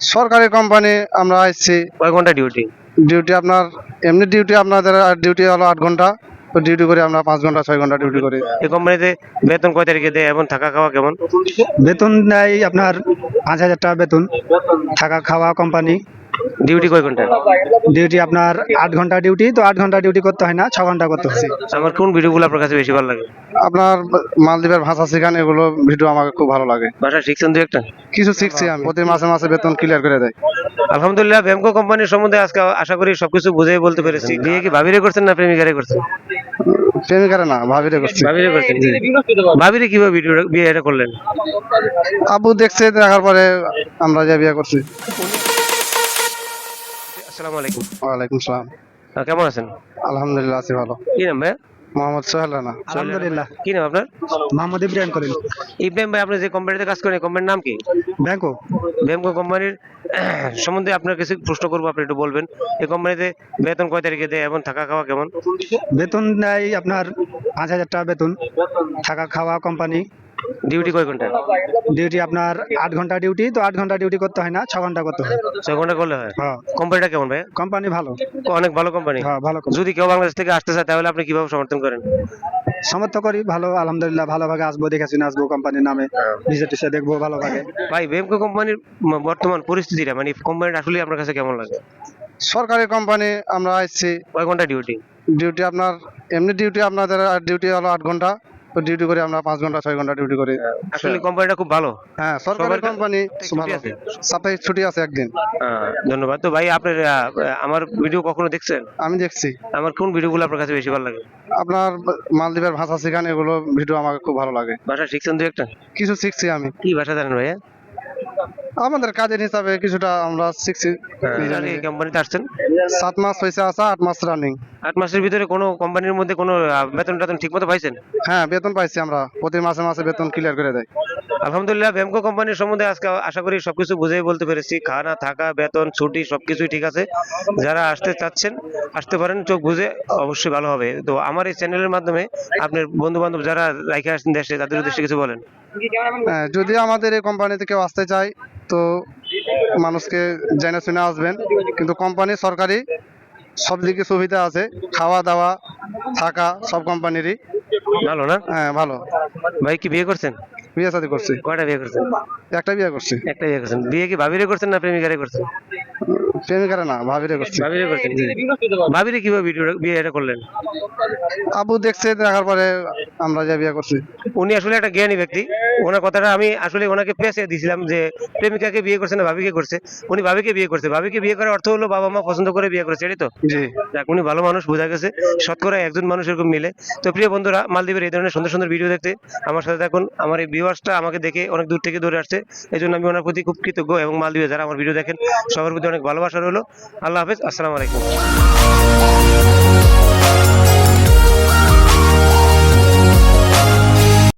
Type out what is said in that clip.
সরকারি কোম্পানি আমরা আসছি কয় ঘণ্টা ডিউটি ডিউটি আপনার এমনি ডিউটি আপনাদের ডিউটি হলো আট ঘণ্টা। তো ডিউটি করি আমরা পাঁচ ঘণ্টা ছয় ঘণ্টা ডিউটি করি। এই কোম্পানিতে বেতন কয় তারিখে দেয় এবং থাকা খাওয়া কেমন? বেতন দেয় আপনার পাঁচ হাজার টাকা বেতন। থাকা খাওয়া কোম্পানি ডিউটি কয় ঘণ্টা? ডিউটি আপনার আট ঘণ্টা ডিউটি তো আট ঘণ্টা ডিউটি করতে হয় না ছ ঘণ্টা করতে হচ্ছে আমার কোন ভিডিওগুলো আপনার কাছে বেশি ভালো লাগে? আপনার মালদ্বীপের ভাষা শেখান এগুলো ভিডিও আমাকে খুব ভালো লাগে। ভাষা শিখছেন দু একটা? কিছু শিখছি আমি প্রতি মাসে মাসে বেতন ক্লিয়ার করে দেয়। আলহামদুলিল্লাহ ব্যামকো কোম্পানির সম্বন্ধে আজকে আশা করি সবকিছু বুঝেই বলতে পেরেছি। বিয়ে কি ভাবিরে করছেন না প্রেমিকারে করছেন? প্রেমিকারে না ভাবিরে করছি। ভাবিরে করছেন। ভাবিরে কীভাবে ভিডিও বিয়ে এটা করলেন? আবু দেখছে দেখার পরে আমরা যা বিয়ে করছি। আসসালামু আলাইকুম ওয়ালাইকুম সালাম। কেমন আছেন? আলহামদুলিল্লাহ আছি ভালো। কি নাম ভাই মোহাম্মদ সোহেল রানা। আলহামদুলিল্লাহ। কি নাম আপনার? মোহাম্মদ ইব্রাহিম করিম। ইব্রাহিম ভাই আপনি যে কোম্পানিতে কাজ করেন কোম্পানির নাম কি? ব্যাংকো। ব্যামকো কোম্পানির সম্বন্ধে আপনার কিছু প্রশ্ন করব আপনি একটু বলবেন। এই কোম্পানিতে বেতন কয় তারিখে দেয় এবং থাকা খাওয়া কেমন? বেতন দেয় আপনার পাঁচ হাজার টাকা বেতন। থাকা খাওয়া কোম্পানি ডিউটি কয় ঘণ্টা? ডিউটি আপনার আট ঘণ্টা ডিউটি তো আট ঘণ্টা ডিউটি করতে হয় না ছ ঘণ্টা করতে হয়। ছয় ঘণ্টা করলে হয়? হ্যাঁ। কোম্পানিটা কেমন ভাই কোম্পানি ভালো। অনেক ভালো কোম্পানি? হ্যাঁ ভালো। যদি কেউ বাংলাদেশ থেকে আসতে চায় তাহলে আপনি কীভাবে সমর্থন করেন? সমর্থ করি ভালো আলহামদুলিল্লাহ ভালোভাবে আসব দেখে শুনে আসব কোম্পানির নামে। ভিসা টিসা দেখব ভালোভাবে ভাই বেমকো কোম্পানির বর্তমান পরিস্থিতিটা মানে কোম্পানিটা আসলে আপনার কাছে কেমন লাগে? সরকারি কোম্পানি আমরা আসছি কয় ঘণ্টা ডিউটি? ডিউটি আপনার এমনি ডিউটি আপনাদের ডিউটি হলো আট ঘণ্টা। তো ডিউটি করি আমরা পাঁচ ঘণ্টা ছয় ঘণ্টা ডিউটি করি। আসলে কোম্পানিটা খুব ভালো। হ্যাঁ সরকারি কোম্পানি? সাপ্তাহিক ছুটি আছে। একদিন। ধন্যবাদ। তো ভাই আপনি আমার ভিডিও কখনো দেখছেন? আমি দেখছি। আমার কোন ভিডিওগুলো আপনার কাছে বেশি ভালো লাগে? আপনার মালদ্বীপের ভাষা শেখান এগুলো ভিডিও আমাকে খুব ভালো লাগে। ভাষা শিখছেন দু একটা? কিছু শিখছি আমি। কি ভাষা জানেন ভাইয়া? আমাদের কাজের হিসাবে কিছুটা আমরা শিখছি। কোম্পানিতে আসছেন? সাত মাস হয়েছে আসা আট মাস রানিং আট মাসের ভিতরে কোনো কোম্পানির মধ্যে কোনো বেতন টেতন ঠিক মতো পাইছেন? হ্যাঁ বেতন পাইছি আমরা। প্রতি মাসে মাসে বেতন ক্লিয়ার করে দেয়। আলহামদুলিল্লাহ ব্যামকো কোম্পানির সম্বন্ধে আজকে আশা করি সবকিছু বুঝেই বলতে পেরেছি। খানা থাকা বেতন ছুটি সবকিছুই ঠিক আছে। যারা আসতে চাচ্ছেন আসতে পারেন চোখ বুঝে অবশ্যই ভালো হবে। তো আমার এই চ্যানেলের মাধ্যমে আপনার বন্ধু বান্ধব যারা রাইখে আসছেন দেশে তাদের উদ্দেশ্যে কিছু বলেন। হ্যাঁ, যদি আমাদের এই কোম্পানিতে কেউ আসতে চায় তো মানুষকে জেনে শুনে আসবেন। কিন্তু কোম্পানি সরকারি সব দিকে সুবিধা আছে। খাওয়া দাওয়া থাকা সব কোম্পানিরই। ভালো না? হ্যাঁ ভালো। ভাই কি বিয়ে করছেন? বিয়ে শাদী করছি। কয়টা বিয়ে করছেন? একটা বিয়ে করছি। একটা বিয়ে করছেন। বিয়ে কি ভাবিরে করছেন না প্রেমিকারে করছেন? প্রেমিকারা না ভাবিরে করছি। ভাবিরে করছেন। ভাবিরে কীভাবে ভিডিও বিয়ে এটা করলেন? আবু দেখছে দেখার পরে আমরা যে বিয়ে করছি। উনি আসলে একটা জ্ঞানী ব্যক্তি। ওনার কথাটা আমি আসলে ওনাকে পেঁচে দিছিলাম যে প্রেমিকাকে বিয়ে করছে না ভাবিকে করছে। উনি ভাবিকে বিয়ে করছে। ভাবিকে বিয়ে করার অর্থ হলো বাবা মা পছন্দ করে বিয়ে করেছে এটাই তো? জি। উনি ভালো মানুষ বোঝা গেছে। শতকরা একজন মানুষ এরকম মিলে। তো প্রিয় বন্ধুরা মালদ্বীপের এই ধরনের সুন্দর সুন্দর ভিডিও দেখতে আমার সাথে থাকুন। আমার এই ভিউয়ার্সটা আমাকে দেখে অনেক দূর থেকে দৌড়ে আসছে। এই জন্য আমি ওনার প্রতি খুব কৃতজ্ঞ এবং মালদ্বীপে যারা আমার ভিডিও দেখেন সবার প্রতি অনেক ভালোবাসা রইল। আল্লাহ হাফেজ আসসালামু আলাইকুম।